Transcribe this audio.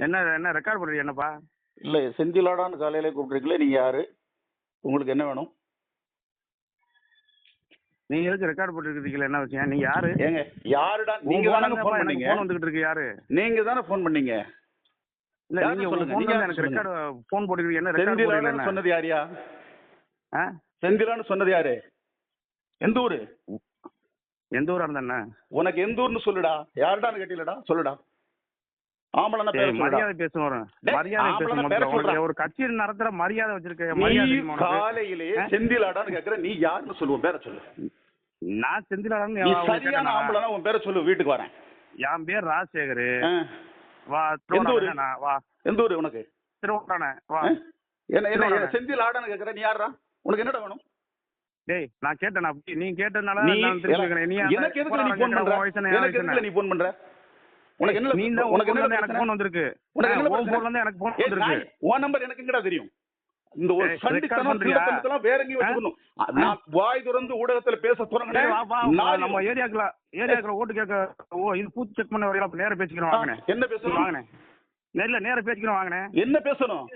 என்ன என்ன ரெக்கார்ட் பண்ணுறீங்க என்னப்பா? இல்ல செந்திலாடான்னு காலையில கூப்பிட்டுருக்கீங்களே நீங்க யாரு? உங்களுக்கு என்ன வேணும்? நீங்க எதுக்கு ரெக்கார்ட் போட்டுருக்கீங்களா என்ன விஷயம்? நீங்க யாரு? ஏங்க யாருடா? நீங்க தானே ஃபோன் பண்ணீங்க? ஃபோன் வந்துகிட்டு இருக்கு யாரு? நீங்க தானே ஃபோன் பண்ணீங்க? இல்ல நீங்க சொல்லுங்க, நீங்க எனக்கு. ரெக்கார்ட் ஃபோன் போட்டுருக்கீங்க என்ன ரெக்கார்ட் சொன்னது யாரியா? ஆ? செந்திலான்னு சொன்னது யாரு? எந்த ஊரு? எந்த ஊரா இருந்தா உனக்கு எந்த ஊர்னு சொல்லுடா. யாருடான்னு கேட்டீங்களடா? சொல்லுடா. ஆம்பளை பேர் மரியாதை பேசுவோம் மரியாதை பேசுவோம். ஒரு கட்சி நடத்துற மரியாதை வச்சிருக்க? காலையிலேயே ஆ? செந்திலாடான்னு கேக்குற நீ யாருன்னு சொல்லுவோம் பேரை சொல்லு நான் சரியான ஆம்பளைனா உன் பேரை சொல்லு வீட்டுக்கு வரேன் என் பேர் ராஜசேகர். வா எந்த ஊரு? வா எந்த ஊரு உனக்கு திருவண்ணாமலை வா ஆ? என்ன என்ன திருவண்ணாமலை. செந்தில் ஆடான்னு கேக்குற நீ யாரா உனக்கு என்னடா வேணும் டேய் நான் கேட்டேன் நீ கேட்டதுனால நீ நான் திருப்பி கேக்குறேன். நீ எனக்கு எதுக்கு நீ ஃபோன் பண்ற எனக்கு எதுக்கு? நீ ஃபோன் பண்ற உனக்கு என்ன நீ தான் உனக்கு என்ன எனக்கு பிரச்சனை? ஃபோன் வந்திருக்கு. உனக்கு என்ன உன் பிரச்சனை? போன்ல இருந்து எனக்கு ஃபோன் ஏய், வந்திருக்கு. நாய், உன் நம்பர் எனக்கு எங்கடா தெரியும்? இந்த ஒரு சண்டித்தனம்? திருடத்தனத்தெல்லாம் வேற எங்கேயும் வச்சுக்கணும் நான் வாய் திறந்து ஊடகத்துல பேச தொடங்கினேன். நம்ம ஏரியாக்குள்ள ஏரியாக்குள்ள ஓட்டு கேட்க ஓ இது பூத் செக் பண்ண வரையில நேர பேசிக்கிறோம் வாங்கினேன். என்ன பேசணும்? வாங்கினேன். நேர்ல நேர பேசிக்கிறோம் வாங்கினேன். என்ன பேசணும்?